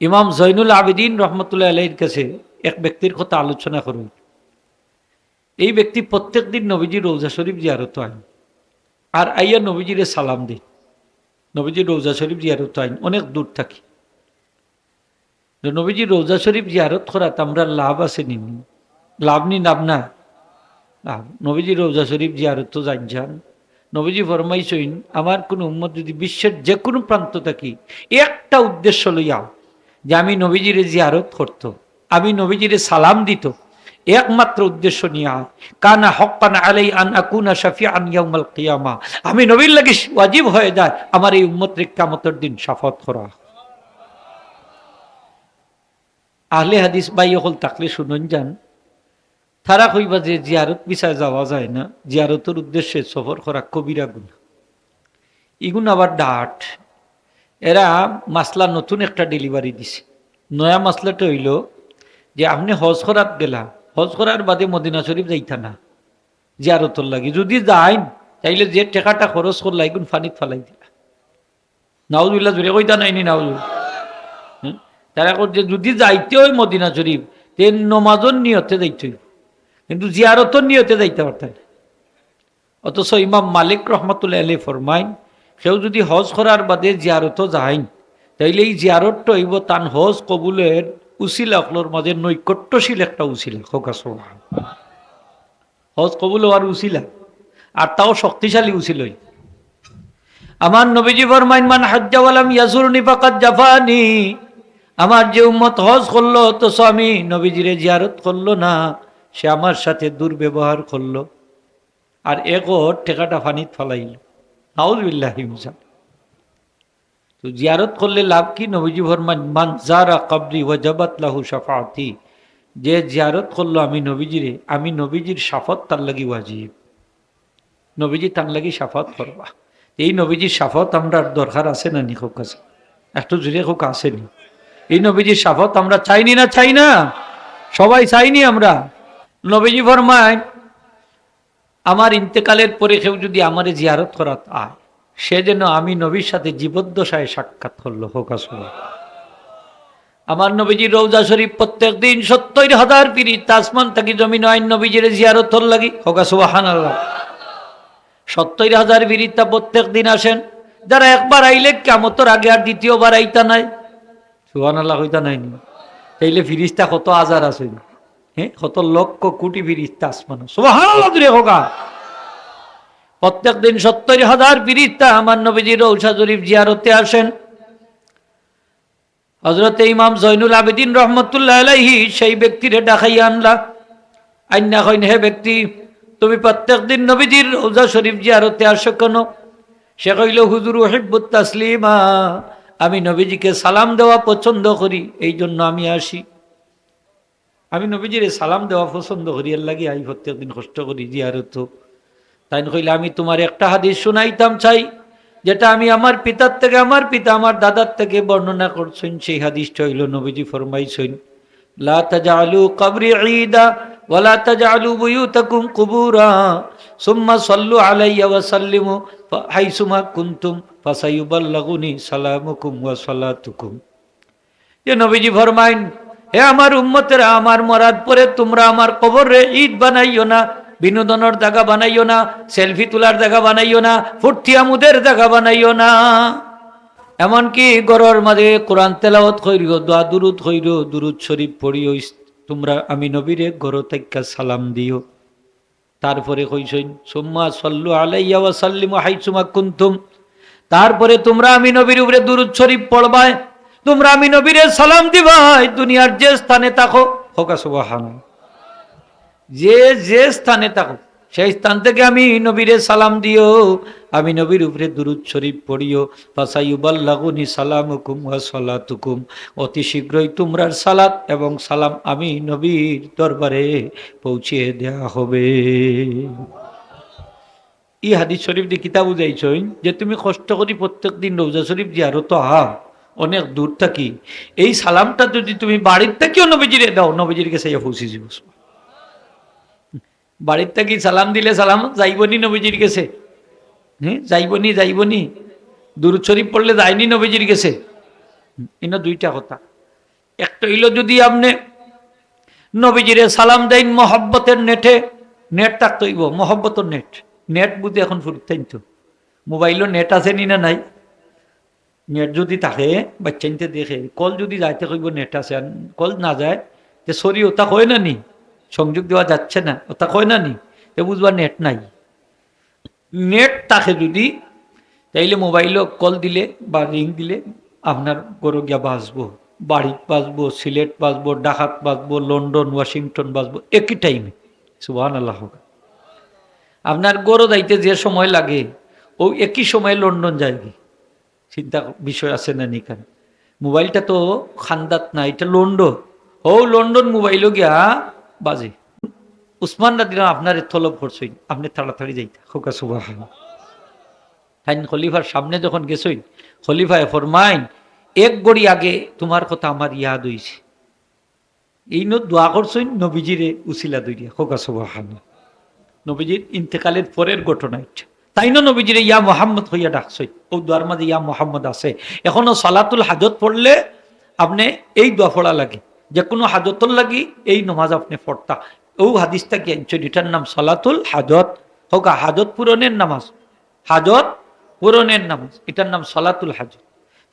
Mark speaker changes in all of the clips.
Speaker 1: ইমাম জৈনুল আবেদিন রহমতুল্লাহ আলাইর কাছে এক ব্যক্তির কথা আলোচনা করুন। এই ব্যক্তি প্রত্যেক দিন নবীজি রৌজা শরীফ জিয়ারত আইন আর আইয়া নবীজিরে সালাম দিন নবীজি রৌজা শরীফ জিয়ারত আইন অনেক দূর থাকি। নবীজি রৌজা শরীফ জিয়ারত করাত আমরা লাভ আছে নি? লাভ নি, লাভ না? নবীজি রৌজা শরীফ জিয়ারত তো জান যান। নবীজি ফরমাইছইন আমার কোনো উম্মত যদি বিশ্বের যে কোনো প্রান্ত থাকি, একটা উদ্দেশ্য লইয়া যে আমি নবীজিরে জিয়ারত করত, আমি নবীজিরে সালাম দিত। একমাত্র উদ্দেশ্য নিয়ে, কানা হকান আলাই আন আকুনা শাফি আন ইয়াউমাল কিয়ামা। আমি নবীর লাগি ওয়াজিব হয়ে যায়, আমার এই উম্মত কিয়ামতের দিন শাফত করা। আহলে হাদিস বাই হল তাকলে শুনুন যান। তারা কইবা যে জিয়ারত বিচার যাওয়া যায় না, জিয়ারতের উদ্দেশ্যে সফর করা কবিরা গুণ। ইগুন আবার ডাট এরা মাসলা নতুন একটা ডেলিভারি দিছে। নয়া মাসলাটা হইল যে আপনি হজ করাত গেলা, হজ করার বাদে মদিনা শরীফ যাইতা না, জিয়ারতর লাগি। যদি যাইন, তাইলে যে টেকাটা খরচ করলা এগুন ফানিত ফালাই দিলা। নাউজুল্লাহ জুড়ে কইতা নাইনি নাউজুল তারা যে যদি যাইতে হয় মদিনা শরীফ তে নমাজর নিয়তে যাইতে হইব। কিন্তু জিয়ারতর নিয়তে যাইতে পারতেন অথচ ইমাম মালিক রহমতুল্লাহ আলী ফরমাইন কেউ যদি হজ করার বাদে জিয়ারত যাইন, তাইলে এই জিয়ারতটা হইব তান হজ কবুলের উচিলা অকলোর মাঝে নৈকট্যশীল একটা উচিলা খোকাস হজ কবুল হওয়ার উচিলা, আর তাও শক্তিশালী উচিলই আমার নবীজি ফরমাইন, মান হাজ্জাওয়ালাম ইয়াসুরনি ফাকাত জাফানি আমার যে উম্মত হজ করল, তো স্বামী নবীজিরে জিয়ারত করল না, সে আমার সাথে দুর্ব্যবহার করল। আর এগো টেকাটা ফানিত ফালাইল। তো জিয়ারত করলে লাভ কি? নবীজি ফরমান মান জারা কবরি ওয়াজাবাত লাহু শাফাতি যে জিয়ারত করল আমি নবীজিরে, আমি নবীজির সাফত তার লাগি ওয়াজিব। নবীজি তার লাগি সাফত করবা। এই নবীজির সাফত আমরা দরকার আছে না নিখোক কাছে? একটু জুড়ে হোক আসেনি এই নবীজির সাফত আমরা চাইনি না, চাই না? সবাই চাইনি আমরা। নবীজি ফরমায় আমার ইন্তেকালের পরে কেউ যদি আমারে জিয়ারত করাত, আয়। সে যেন আমি নবীর সাথে জীবদ্দশায় সাক্ষাৎ করল, হোক আসল আমার নবীজি রৌজা শরীফ প্রত্যেক দিন সত্তর হাজার পিড়ি তাসমান থাকি জমিন, আইন নবীজির জিয়ারত হল লাগি, হোক সুবাহান আল্লাহ সত্তর হাজার বিরিতা প্রত্যেক দিন আসেন, যারা একবার আইলে কেমতর আগে আর দ্বিতীয়বার আইতা নাই সুহান আল্লাহ হইতা নাই তাইলে ফিরিস্তা কত হাজার আছে। কত লক্ষ কোটি ফিরিস্তা আসমান আল্লাহ প্রত্যেক দিন সত্তর হাজার ফিরিস্তা আমার নবীজির ঔষা জরিফ জিয়ারতে আসেন। হজরতে ইমাম জৈনুল আবেদিন রহমতুল্লাহ আলাইহি সেই ব্যক্তিরে ডাকাইয়া আনলা। আইনা হইন হে ব্যক্তি, তুমি প্রত্যেক দিন নবীজির রোজা শরীফ জিয়ারতে আসো কেন? সে কইল, হুজুর ওহিবুত তাসলিমা, আমি নবীজিকে সালাম দেওয়া পছন্দ করি এই জন্য আমি আসি। আমি নবীজির সালাম দেওয়া পছন্দ করি, এর লাগি আই প্রত্যেক দিন কষ্ট করি জিয়ারত তাই কইলে আমি তোমার একটা হাদিস শুনাইতাম চাই, যেটা আমি আমার পিতার থেকে, আমার পিতা আমার দাদার থেকে বর্ণনা করছেন। সেই হাদিসটা হইল নবীজি ফরমাইছেন, লা তাজালু কবরি ঈদা ওয়ালা তাজালু বুয়ুতাকুম কুবুরা, সুম্মা সাল্লু আলাইয়া ওয়া সাল্লিমু হাইসুমা কুনতুম ফাসায়ুবাল্লাগুনি সালামুকুম ওয়া সালাতুকুম। যে নবীজি ফরমাইন হে আমার উম্মতেরা, আমার মরার পরে তোমরা আমার কবরে ঈদ বানাইও না, বিনোদনের জায়গা বানাইও না, সেলফি তোলার জায়গা বানাইও না ফুর্তি আমুদের জায়গা বানাইও না। এমনকি গরর মাঝে কোরআন তেলাওত হইরিও দোয়া দুরুদ হইর দুরুদ শরীফ পড়িও তোমরা আমি নবীরে গর থেকে সালাম দিও। তারপরে কইসইন, সুম্মা সল্লু আলাইয়া ওয়া সাল্লিমু হাইসুমা কুনতুম। তারপরে তোমরা আমি নবীর উপরে দুরুদ শরীফ পড়বাই তোমরা আমি নবীরে সালাম দিবাই দুনিয়ার যে স্থানে থাকো। হোকা, সুবহানাল্লাহ। যে যে স্থানে থাকো, সেই স্থান থেকে আমি নবীরে সালাম দিও। আমি নবীর উপরে দুরুদ শরীফ পড়িও। ফাসাইউবাল্লাগুনি সালামুকুম ওয়া সালাতুকুম। অতি শীঘ্রই তোমরার সালাত এবং সালাম আমি নবীর দরবারে পৌঁছিয়ে দেয়া হবে। ই হাদিস শরীফ দিয়ে কিতাব বুঝাইছই যে তুমি কষ্ট করি প্রত্যেক দিন রোজা শরীফ তো হা অনেক দূর থাকি। এই সালামটা যদি তুমি বাড়ির থেকেও নবীজিরে দাও নবীজির কাছে পৌঁছে যাব বাড়ির থেকে সালাম দিলে সালাম, যাইবনি নবীজির গেছে হ্যাঁ যাইবনি যাইবনি। দূর শরীফ পড়লে যায়নি নবীজির গেছে এনে দুইটা কথা। একটা হইল যদি আপনি নবীজিরে সালাম দেন, মহব্বতের নেটে, নেট থাকতে হইব, মহব্বতের নেট। নেট বুঝি এখন ফুরতাইন তো মোবাইলও নেট আছে নি না নাই? নেট যদি থাকে বাচ্চাইতে দেখে কল যদি যাইতে কইব নেট আছে কল না যায় তে সরি ওটা হয় না নি? সংযোগ দেওয়া যাচ্ছে না, ওটা হয় না নি? তে বুঝবা নেট নাই। নেট থাকে যদি, তাইলে মোবাইলও কল দিলে, বা রিং দিলে, আপনার গরু গিয়া বাঁচবো বাড়িত বাঁচবো সিলেট বাঁচবো ডাকাত বাঁচবো লন্ডন, ওয়াশিংটন বাঁচবো একই টাইমে সুবাহ আল্লাহ আপনার গরু যাইতে যে সময় লাগে, ও একই সময় লন্ডন যায়নি চিন্তা বিষয় আছে না নিকান মোবাইলটা তো খান্দাত না, এটা লন্ডন ও, লন্ডন মোবাইলও গিয়া, বাজে। উসমান রাদিনা আপনার তলব করছই আপনি তাড়াতাড়ি যাইতা খোকা সুবাহ তাইন খলিফার সামনে যখন গেছই খলিফায় ফরমাইন, এক গড়ি আগে তোমার কথা আমার ইয়াদ হইছে। এই নো দোয়া করছই নবীজিরে উসিলা দইয়া খোকা সুবাহ নবীজির ইন্তেকালের পরের ঘটনা এটা। তাই না নবীজিরে ইয়া মোহাম্মদ হইয়া ডাকছই ও দোয়ার মাঝে ইয়া মোহাম্মদ আছে। এখনও সালাতুল হাজত পড়লে আপনি এই দোয়া পড়া লাগে। যে কোনো হাজতর লাগি এই নমাজ আপনি পড়তা। ও হাদিসটা কি এটার নাম সালাতুল হাজত। হোক হাজত পূরণের নামাজ। হাজত পূরণের নামাজ। এটার নাম সালাতুল হাজত।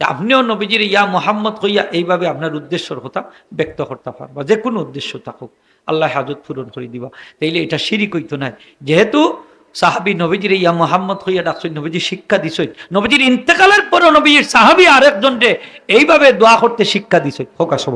Speaker 1: আপনিও নবীজির ইয়া মোহাম্মদ হইয়া এইভাবে আপনার উদ্দেশ্যর কথা ব্যক্ত করতে পারবা। যে কোনো উদ্দেশ্য থাকুক। আল্লাহ হাজত পূরণ করে দিবা। তাইলে এটা শিরিক হইতো নাই। যেহেতু সাহাবি নবীজির ইয়া মোহাম্মদ হইয়া ডাকছই নবীজি শিক্ষা দিছই নবীজির ইন্তেকালের পরও নবীজির সাহাবি আরেকজনকে এইভাবে দোয়া করতে শিক্ষা দিছই হোকা সব